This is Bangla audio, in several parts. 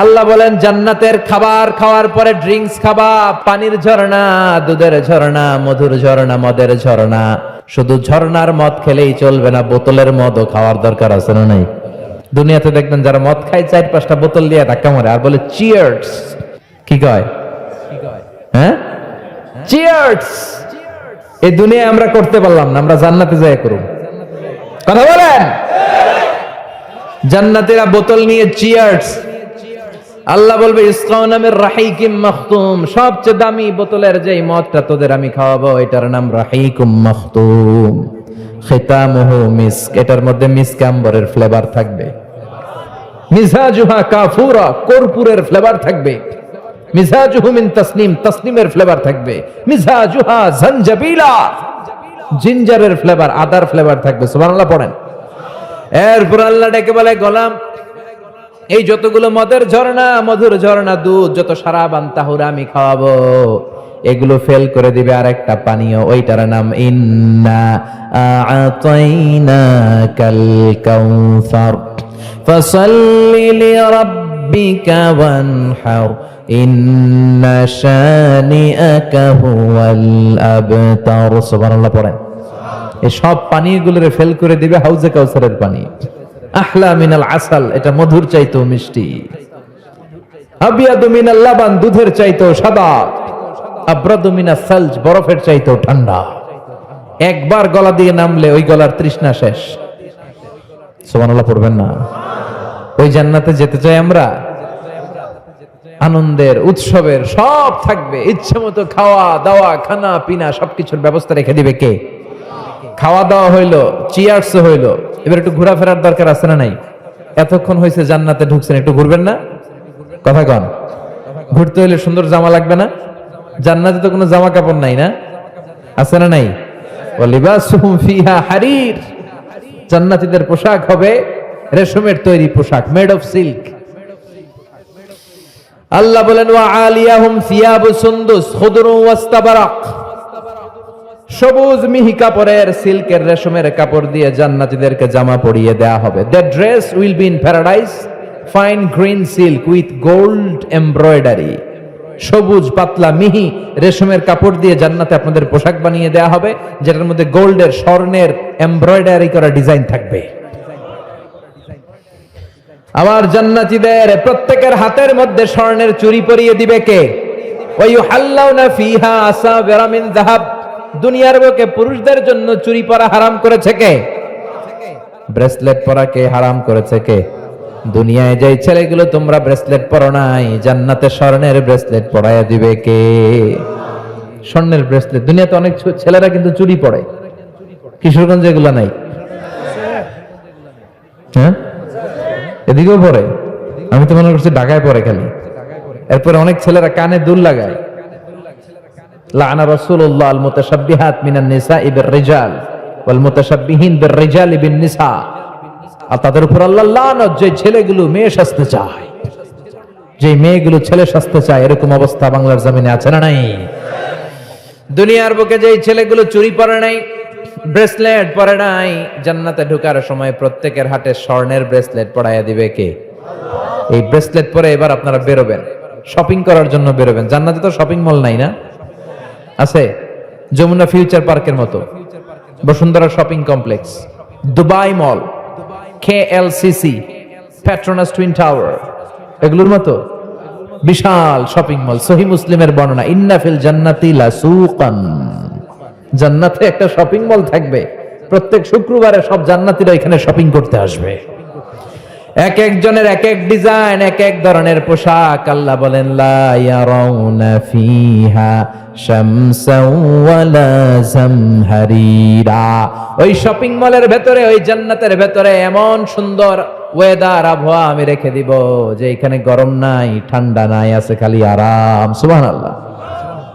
আল্লাহ বলেন, জান্নাতের খাবার খাওয়ার পরে ড্রিঙ্কস খাবা, পানির ঝর্ণা, দুধের ঝর্ণা, মধুর ঝর্ণা, মদের ঝর্ণা। শুধু ঝর্ণার মদ খেলেই চলবে না, বোতলের মদও খাওয়ার দরকার আছে না নাই? দুনিয়াতে দেখবেন যারা মদ খায়, চার পাঁচটা বোতল দিয়ে ধাক্কা মারে, আর বলে চিয়ার্স কি কয়? হ্যাঁ? চিয়ার্স এই দুনিয়ায় আমরা করতে পারলাম না, আমরা জান্নাতে যাই করুন কথা বলেন? জান্নাতেরা বোতল নিয়ে চিয়ার্স আল্লাহ বলবে ইসকাও নামের রাহিকিম মখতুম। সবচেয়ে দামি বোতলের যেই মদটা তোদের আমি খাওয়াবো, এটার নাম রাহিকুম মখতুম। খিতামুহু মিস্ক, এটার মধ্যে মিস্ক আম্বরের ফ্লেভার থাকবে। মিজাজুহা কাফুরা, কর্পূরের ফ্লেভার থাকবে। মিজাজুহু মিন তাসনিম, তাসনিমের ফ্লেভার থাকবে। মিজাজুহা জানজাবিলা, জিঞ্জারের ফ্লেভার, আদার ফ্লেভার থাকবে। সুবহানাল্লাহ, পড়েন। এরপর আল্লাহ ডেকে বলে, গোলাম এই যতগুলো মদের ঝর্ণা, মধুর ঝর্ণা, দুধ, যত সারা বান্তাহুরা আমি খাওয়াবো, এগুলো ফেল করে দিবে আর একটা পানীয়, ওইটার নাম ইন্না কাল কাউসার। ফসল্লি লিরাব্বিকা ওয়ানহার, ইন্না শানিআকা হুয়াল আবতার। সুবহানাল্লাহ, পড়েন। এই সব পানীয়গুলোরে ফেল করে দিবে হাউজে কাউসারের পানি আহলা মিনাল আসাল, এটা মধুর চাইতো মিষ্টি। আবিয়াদু মিনাল লাবান, দুধের চাইতো সাদা। আব্রাদু মিনাস সালজ, বরফের চাইতো ঠান্ডা। একবার গলা দিয়ে নামলে ওই গলার তৃষ্ণা শেষ। সুবহানাল্লাহ, পড়বেন না। ওই জান্নাতে যেতে চাই আমরা। আনন্দের, উৎসবের, সব থাকবে। ইচ্ছে মতো খাওয়া, দাওয়া, খানা, পিনা, সবকিছুর ব্যবস্থা রেখে দিবে কে? খাওয়া দাওয়া হইল চিয়ার্স হইল। এবার একটু ঘোরাফেরার দরকার আছে না নাই? এতক্ষণ হয়েছে জান্নাতে ঢুকছেন, একটু ঘুরবেন না? কথা কন। ঘুরতে হলে সুন্দর জামা লাগবে না? জান্নাতে তো কোনো জামা কাপড় নাই না? আছে না নাই? হারির। জান্নাতীদের পোশাক হবে রেশমের তৈরি পোশাক মেড অফ সিল্ক আল্লাহ বলেন, ওয়া আলিয়াহুম সিয়াবু সুন্দুস খুদরু ওয়াস্তাবারাক। সবুজ মিহি কাপড়ের সিল্কের রেশমের কাপড় দিয়ে জান্নাতীদেরকে জামা পরিয়ে দেয়া হবে। The dress will be in paradise fine green silk with gold embroidery সবুজ পাতলা মিহি রেশমের কাপড় দিয়ে জান্নাতে আপনাদের পোশাক বানিয়ে দেয়া হবে, যেটার মধ্যে গোল্ডের স্বর্ণের এমব্রয়ডারি করা ডিজাইন থাকবে। আমার জান্নাতীদের প্রত্যেকের হাতের মধ্যে স্বর্ণের চুরি পরিয়ে দিবে কে? ওয়াইহাল্লাউনা ফিহা আসাবিরা মিন যাহাব। দুনিয়ার বুকে পুরুষদের জন্য চুরি পরা হারাম করেছে কে? ব্রেসলেট পরা কে হারাম করেছে কে? দুনিয়ায় যে ছেলেগুলো তোমরা ব্রেসলেট পরো নাই, জান্নাতে স্বর্ণের ব্রেসলেট পরাইয়া দিবে কে? স্বর্ণের ব্রেসলেট। দুনিয়াতে অনেক ছেলেরা কিন্তু চুরি পড়ে। কিশোরগঞ্জ এগুলো নাই। হ্যাঁ? এদিকেও পড়ে। আমি তো মনে করছি ঢাকায় পড়ে খালি। এরপরে অনেক ছেলেরা কানে দুল লাগায়। লানা রাসূলুল্লাহ আল মুতাশাব্বিহাত মিনান নিসাই বির রিজাল ওয়াল মুতাশাব্বিহিন বির রিজাল বিন নিসা আর তাদের উপর আল্লাহ লানত যে ছেলেগুলো, মেয়ে সাজতে চায়। যে মেয়েগুলো ছেলে সাজতে চায়, এরকম অবস্থা বাংলার জমিনে আছে না নাই? দুনিয়ার বুকে যে ছেলেগুলো চুরি পরে নাই, ব্রেসলেট পরে নাই, জান্নাতে ঢোকার সময় প্রত্যেকের হাতে স্বর্ণের ব্রেসলেট পরাইয়া দিবে কে? এই ব্রেসলেট পরে এবার আপনারা বেরোবেন। শপিং করার জন্য বেরোবেন। জান্নাতে তো শপিং মল নাই না? আছে? যমুনা ফিউচার পার্কের মতো। Bashundhara shopping complex. Dubai mall. K L CC Petronas twin tower. এগুলোর মতো। বিশাল শপিং মল। সহি মুসলিমের বর্ণনা ইন্নাফিল জান্নাতি লাসুকান। জান্নাতে একটা শপিং মল থাকবে। প্রত্যেক শুক্রবারে সব জান্নাতিরা এখানে শপিং করতে আসবে। এক একজনের এক এক ডিজাইন, এক এক ধরনের পোশাক। আল্লাহ বলেন, লা ফিহা ওই শপিং মলের ভেতরে, ওই জান্নাতের ভেতরে এমন সুন্দর ওয়েদার আবহাওয়া আমি রেখে দিব, যে এখানে গরম নাই, ঠান্ডা নাই, আছে খালি আরাম। সুবহানাল্লাহ।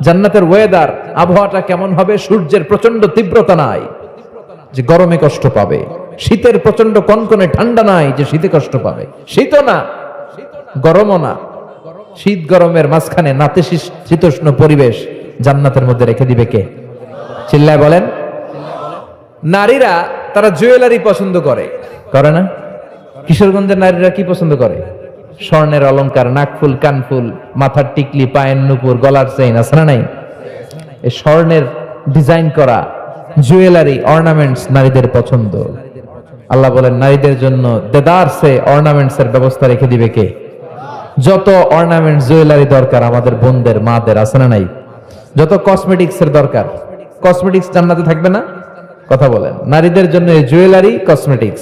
জান্নাতের ওয়েদার আবহাওয়াটা কেমন হবে? সূর্যের প্রচণ্ড তীব্রতা নাই, যে গরমে কষ্ট পাবে। শীতের প্রচণ্ড কনকনে ঠান্ডা নাই যে শীতে কষ্ট পাবে। শীতও না, গরমও না। শীত গরমের মাঝখানে নাতে শীতোষ্ণ পরিবেশ জান্নাতের মধ্যে রেখে দিবে কে? চিল্লায় বলেন। নারীরা তারা জুয়েলারি পছন্দ করে। করে না? কিশোরগঞ্জের নারীরা কি পছন্দ করে? স্বর্ণের অলংকার, নাকফুল, কানফুল, মাথার টিকলি, পায়ের নুপুর, গলার চেইন, আছে না নাই? স্বর্ণের ডিজাইন করা জুয়েলারি, অর্নামেন্টস নারীদের পছন্দ। আল্লাহ বলেন, নারীদের জন্য দেদারসে অর্নামেন্টস এর ব্যবস্থা রেখে দিবে কে? যত অর্নামেন্ট জুয়েলারি দরকার আমাদের বোনদের, মাদের, আছে না নাই? যত কসমেটিক্স এর দরকার, কসমেটিক্স জান্নাতে থাকবে না? কথা বলেন, নারীদের জন্য এই জুয়েলারি, কসমেটিক্স।